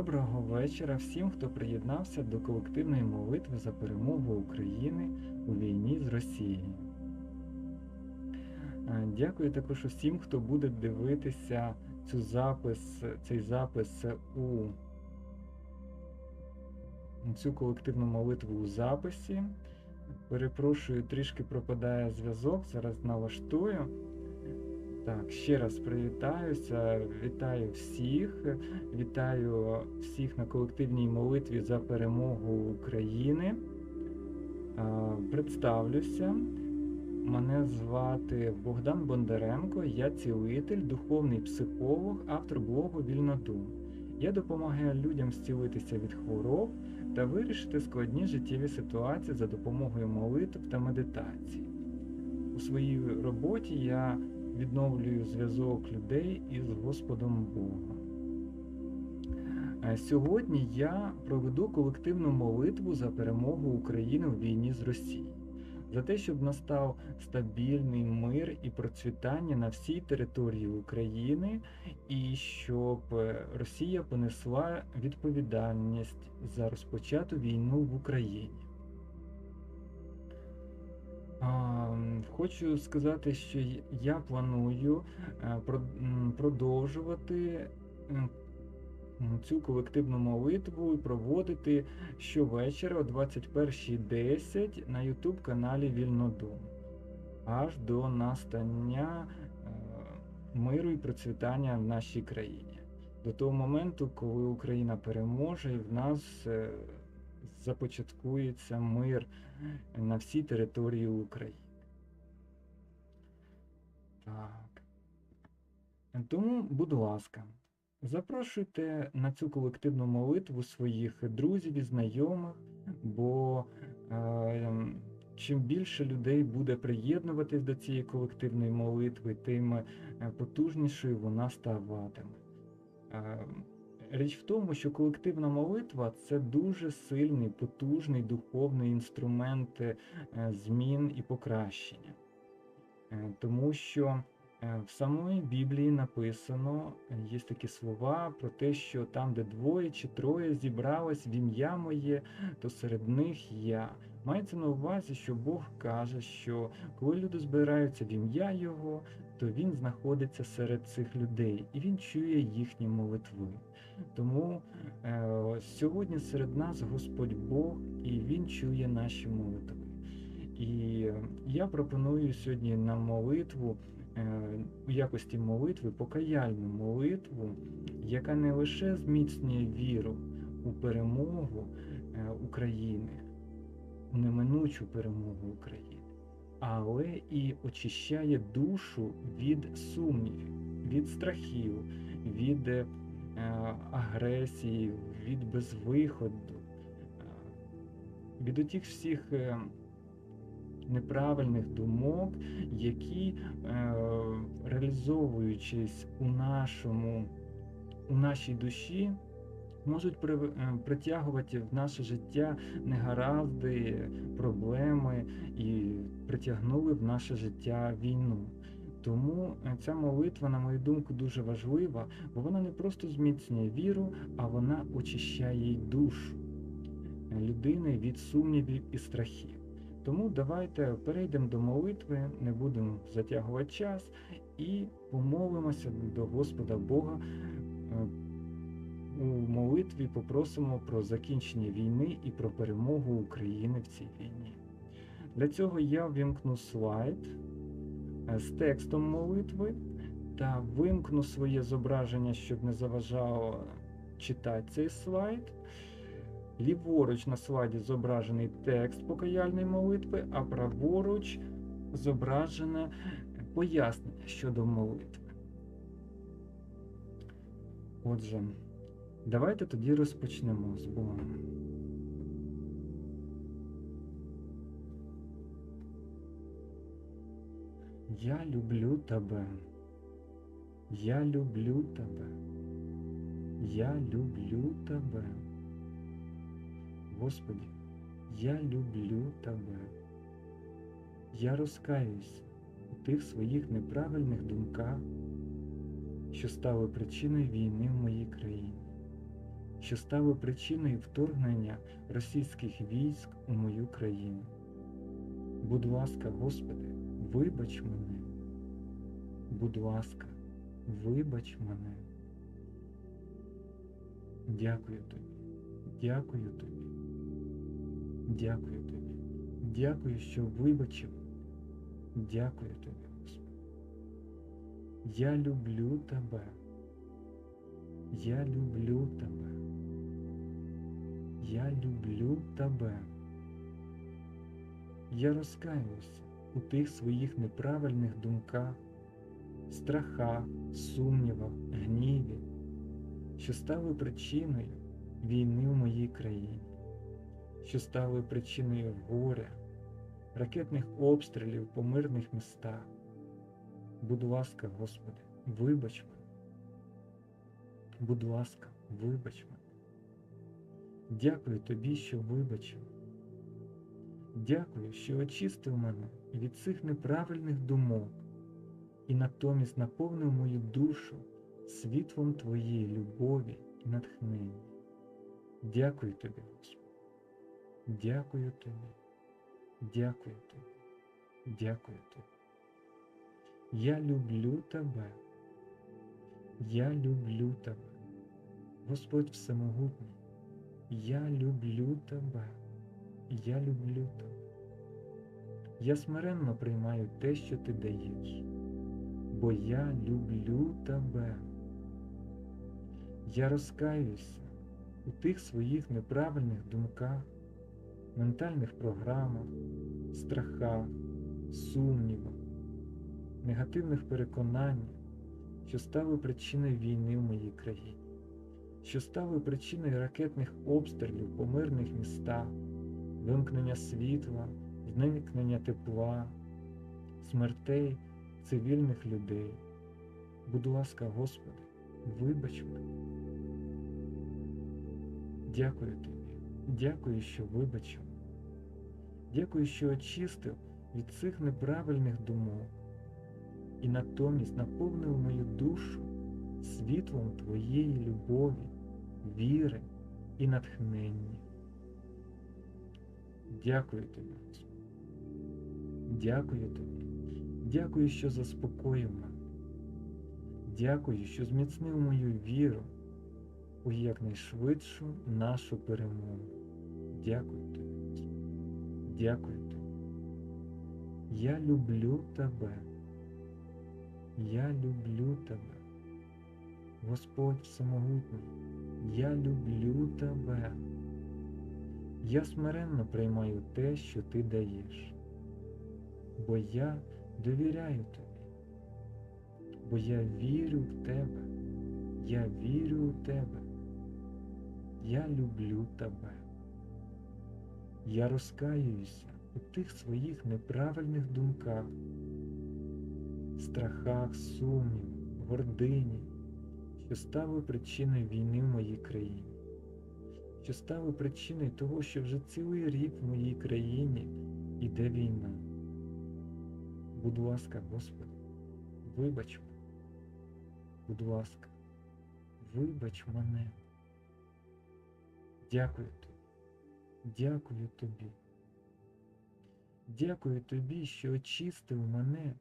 Доброго вечора всім, хто приєднався до колективної молитви за перемогу України у війні з Росією. Дякую також усім, хто буде дивитися цю запис, цей запис у цю колективну молитву у записі. Перепрошую, трішки пропадає зв'язок, зараз налаштую. Так, ще раз привітаюся, вітаю всіх, вітаю всіх на колективній молитві за перемогу України. Представлюся. Мене звати Богдан Бондаренко, я цілитель, духовний психолог, автор блогу Вільнодум. Я допомагаю людям зцілитися від хвороб та вирішити складні життєві ситуації за допомогою молитв та медитації. У своїй роботі я відновлюю зв'язок людей із Господом Богом. Сьогодні я проведу колективну молитву за перемогу України в війні з Росією, за те, щоб настав стабільний мир і процвітання на всій території України, і щоб е, Росія понесла відповідальність за розпочату війну в Україні. Хочу сказати, що я планую е, продовжувати м, цю колективну молитву і проводити щовечора о 21.10 на YouTube каналі Вільнодум аж до настання е, миру і процвітання в нашій країні. До того моменту, коли Україна переможе і в нас е, започаткується мир на всій території України. Так. Тому, будь ласка, запрошуйте на цю колективну молитву своїх друзів і знайомих, бо е, чим більше людей буде приєднуватись до цієї колективної молитви, тим е, потужнішою вона ставатиме. Е, Річ в тому, що колективна молитва це дуже сильний, потужний духовний інструмент е, змін і покращення. Е, Тому що е, в самої Біблії написано, е, є такі слова про те, що там, де двоє чи троє зібралось в ім'я моє, то серед них я. Мається на увазі, що Бог каже, що коли люди збираються в ім'я Його, то Він знаходиться серед цих людей і Він чує їхні молитви. Тому е, сьогодні серед нас Господь Бог, і Він чує наші молитви. І я пропоную сьогодні на молитву е, у якості молитви покаяльну молитву, яка не лише зміцнює віру у перемогу е, України, у неминучу перемогу України, але і очищає душу від сумнівів, від страхів, від е, агресії, від безвиходу, від отих всіх неправильних думок, які, е, реалізовуючись у нашому, у нашій душі, можуть е, притягувати в наше життя негаразди, проблеми і притягнули в наше життя війну. Тому е, ця молитва, на мою думку, дуже важлива, бо вона не просто зміцнює віру, а вона очищає й душу людини від сумнівів і страхів. Тому давайте перейдемо до молитви, не будемо затягувати час і помолимося до Господа Бога. е, У молитві попросимо про закінчення війни і про перемогу України в цій війні. Для цього я ввімкну слайд е, з текстом молитви та вимкну своє зображення, щоб не заважало читати цей слайд. Ліворуч на слайді зображений текст покаяльної молитви, а праворуч зображене пояснення щодо молитви. Отже, давайте тоді розпочнемо з Богом. Я люблю тебе. Я люблю тебе. Я люблю тебе. Господи, я люблю тебе. Я розкаюсь у тих своїх неправильних думках, що стали причиною війни в моїй країні. що стало причиною вторгнення російських військ у мою країну. Будь ласка, Господи, вибач мене. Будь ласка, вибач мене. Дякую тобі, дякую тобі, дякую тобі, дякую, що вибачив. Дякую тобі, Господи. Я люблю тебе. Я люблю тебе. Я люблю тебе. Я розкаюся у тих своїх неправильних думках, страхах, сумнівах, гніві, що стали причиною війни в моїй країні, що стали причиною горя, ракетних обстрілів по мирних містах. Будь ласка, Господи, вибач мене. Будь ласка, вибач мене. Дякую тобі, що вибачив. Дякую, що очистив мене від цих неправильних думок і натомість наповнив мою душу світлом Твоєї любові і натхнення. Дякую тобі, Господи. Дякую тобі. Дякую тобі. Дякую тобі. Я люблю тебе. Я люблю тебе. Господь Всемогутній, я люблю тебе. Я люблю тебе. Я смиренно приймаю те, що ти даєш, бо я люблю тебе. Я розкаюся у тих своїх неправильних думках, ментальних програмах, страхах, сумнівах, негативних переконаннях, що стали причиною війни в моїй країні, що стали причиною ракетних обстрілів по мирних містах, вимкнення світла, зникнення тепла, смертей цивільних людей. Будь ласка, Господи, вибач мене. Дякую тобі, дякую, що вибачив. Дякую, що очистив від цих неправильних думок і натомість наповнив мою душу світлом Твоєї любові, віри і натхнення. Дякую тобі, Дякую тобі. Дякую, що заспокоїв мене. Дякую, що зміцнив мою віру у якнайшвидшу нашу перемогу. Дякую тобі. Дякую тобі. Я люблю тебе. Я люблю тебе. Господь Всемогутній, я люблю тебе. Я смиренно приймаю те, що ти даєш, бо я довіряю тобі, бо я вірю в тебе, я вірю у тебе, я люблю тебе. Я розкаююся у тих своїх неправильних думках, страхах, сумнівах, гордині, що стали причиною війни в моїй країні що стали причиною того, що вже цілий рік в моїй країні іде війна. Будь ласка, Господи, вибач мене. Будь ласка, вибач мене. Дякую. Дякую тобі. Дякую тобі, що очистив мене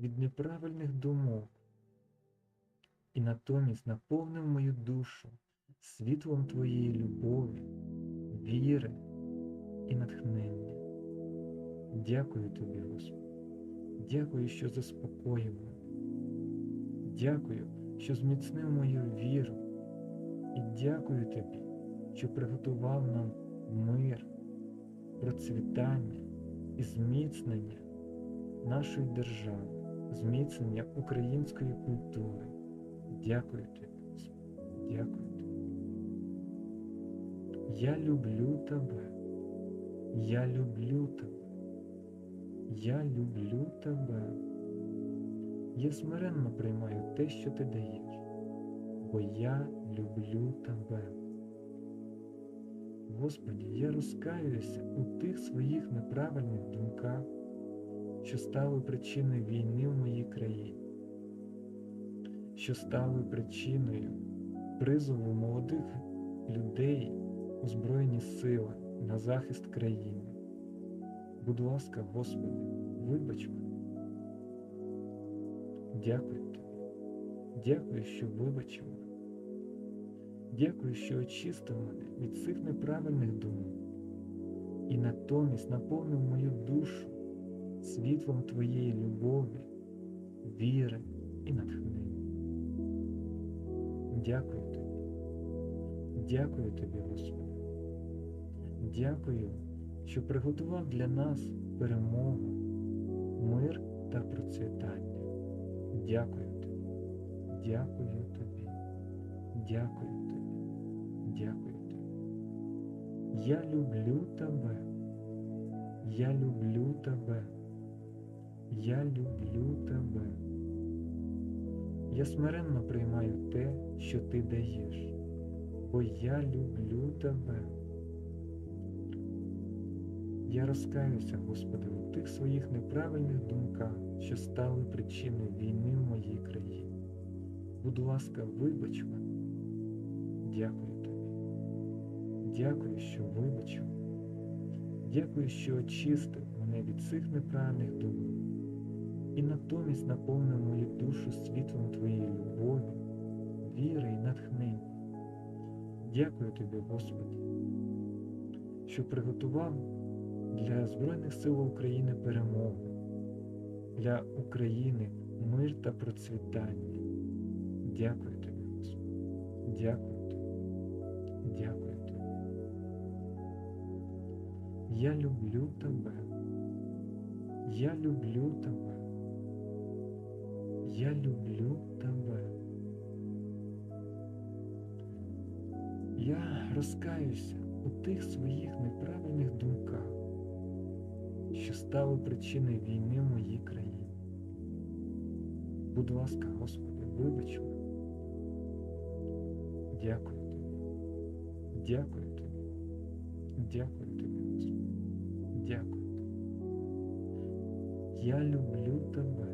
від неправильних думок і натомість наповнив мою душу світлом Твоєї любові, віри і натхнення. Дякую Тобі, Господи. Дякую, що заспокоїв мене. Дякую, що зміцнив мою віру. І дякую Тобі, що приготував нам мир, процвітання і зміцнення нашої держави, зміцнення української культури. Дякую Тобі. Дякую. Я люблю тебе, я люблю тебе, я люблю тебе. Я смиренно приймаю те, що ти даєш, бо я люблю тебе. Господі, я розкаюся у тих своїх неправильних думках, що стали причиною війни в моїй країні, що стали причиною призову молодих людей у Збройні сили на захист країни. Будь ласка, Господи, вибач мене. Дякую Тобі. Дякую, що вибачив мене. Дякую, що очистив мене від цих неправильних думок і натомість наповнив мою душу світлом Твоєї любові, віри і натхнення. Дякую Тобі. Дякую Тобі, Господи. Дякую, що приготував для нас перемогу, мир та процвітання. Дякую Тобі. Дякую Тобі. Дякую Я люблю Тебе. Я люблю Тебе. Я люблю Тебе. Я смиренно приймаю те, що Ти даєш, бо я люблю Тебе. Я розкаюся, Господи, у тих своїх неправильних думках, що стали причиною війни в моїй країні. Будь ласка, вибач мене. Дякую. Дякую, що вибачив. Дякую, що очистив мене від цих неправильних думок і натомість наповнив мою душу світлом Твоєї любові, віри і натхнення. Дякую Тобі, Господи, що приготував для Збройних сил України перемогу, для України мир та процвітання. Дякую Тобі, Господи. Дякую Тобі. Дякую Я люблю Тебе. Я люблю Тебе. Я люблю Тебе. Я розкаюся у тих своїх неправильних думках, що стали причиною війни в моїй країні. Будь ласка, Господи, вибач мене. Дякую Тобі. Дякую Тобі. Дякую Я люблю Тебе.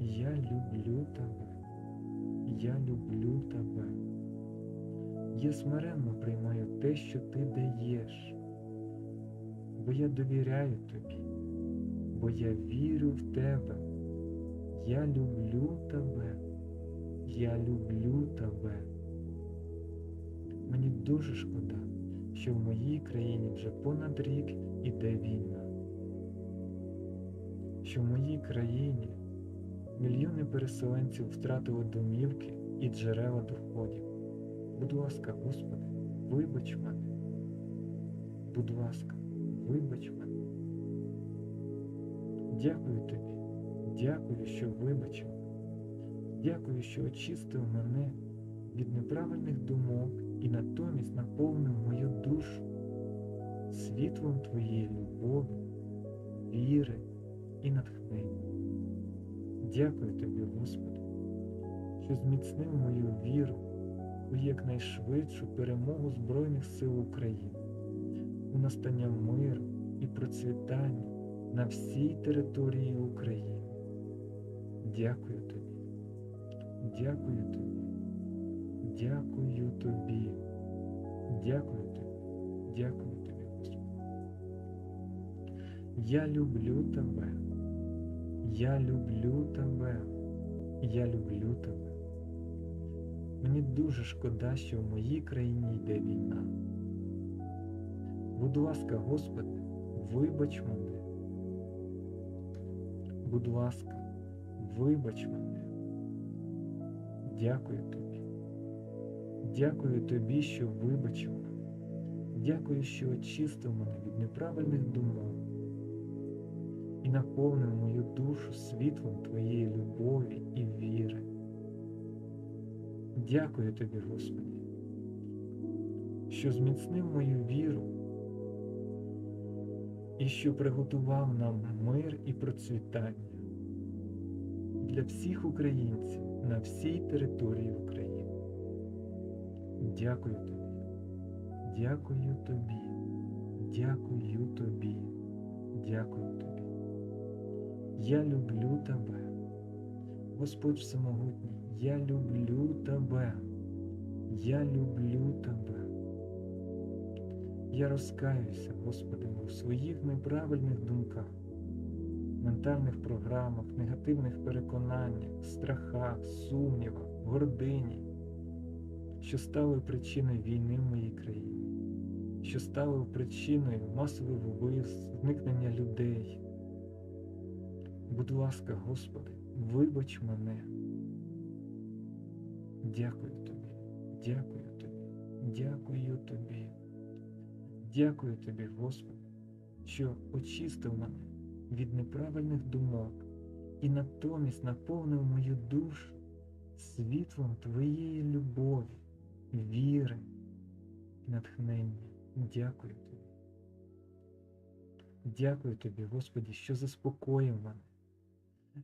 Я люблю Тебе. Я люблю Тебе. Я смиренно приймаю те, що Ти даєш, бо я довіряю Тобі, бо я вірю в Тебе. Я люблю Тебе. Я люблю Тебе. Мені дуже шкода, що в моїй країні вже понад рік іде війна, що в моїй країні мільйони переселенців втратили домівки і джерела доходів. Будь ласка, Господи, вибач мене. Будь ласка, вибач мене. Дякую Тобі, дякую, що вибачив. Дякую, що очистив мене від неправильних думок і натомість наповнив мою душу світлом Твоєї любові, віри і натхнення. Дякую Тобі, Господи, що зміцнив мою віру у якнайшвидшу перемогу Збройних сил України, у настання миру і процвітання на всій території України. Дякую Тобі. Дякую Тобі. Дякую Тобі. Дякую Тобі. Дякую Тобі, Господи. Я люблю Тебе. Я люблю Тебе. Я люблю Тебе. Мені дуже шкода, що в моїй країні йде війна. Будь ласка, Господи, вибач мене. Будь ласка, вибач мене. Дякую Тобі. Дякую Тобі, що вибачив мене. Дякую, що очистив мене від неправильних думок наповнив мою душу світлом Твоєї любові і віри. Дякую Тобі, Господи, що зміцнив мою віру і що приготував нам мир і процвітання для всіх українців на всій території України. Дякую Тобі, дякую Тобі, дякую Тобі, дякую Тобі. Я люблю Тебе, Господь Всемогутній, я люблю Тебе. Я люблю тебе. Я розкаюся, Господи, у своїх неправильних думках, ментальних програмах, негативних переконаннях, страхах, сумнівах, гордині, що стали причиною війни в моїй країні, що стали причиною масових вбивств, зникнення людей. Будь ласка, Господи, вибач мене. Дякую Тобі, дякую Тобі, дякую Тобі. Дякую Тобі, Господи, що очистив мене від неправильних думок і натомість наповнив мою душу світлом Твоєї любові, віри і натхнення. Дякую Тобі. Дякую Тобі, Господі, що заспокоїв мене,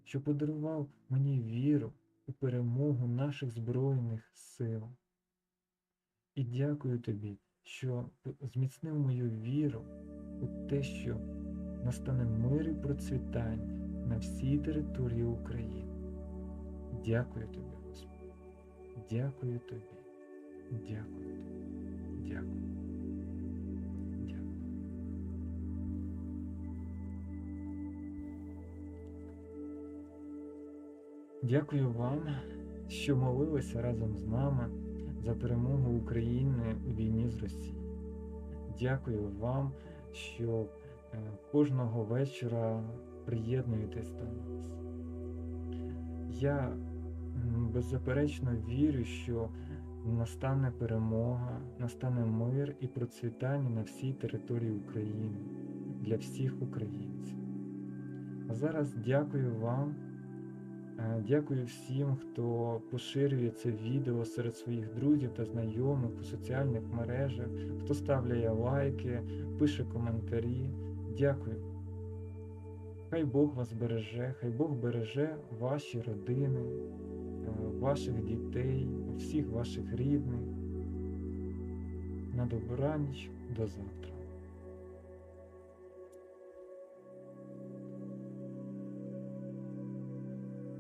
що подарував мені віру у перемогу наших Збройних сил. І дякую Тобі, що зміцнив мою віру у те, що настане мир і процвітання на всій території України. Дякую тобі, Господи. Дякую тобі. Дякую тобі. Дякую. Дякую вам, що молилися разом з нами за перемогу України у війні з Росією. Дякую вам, що е, кожного вечора приєднуєтесь до нас. Я беззаперечно вірю, що настане перемога, настане мир і процвітання на всій території України для всіх українців. А зараз дякую вам. Е, Дякую всім, хто поширює це відео серед своїх друзів та знайомих у соціальних мережах, хто ставляє лайки, пише коментарі. Дякую. Хай Бог вас береже, хай Бог береже ваші родини, е, ваших дітей, всіх ваших рідних. На добраніч до завтра.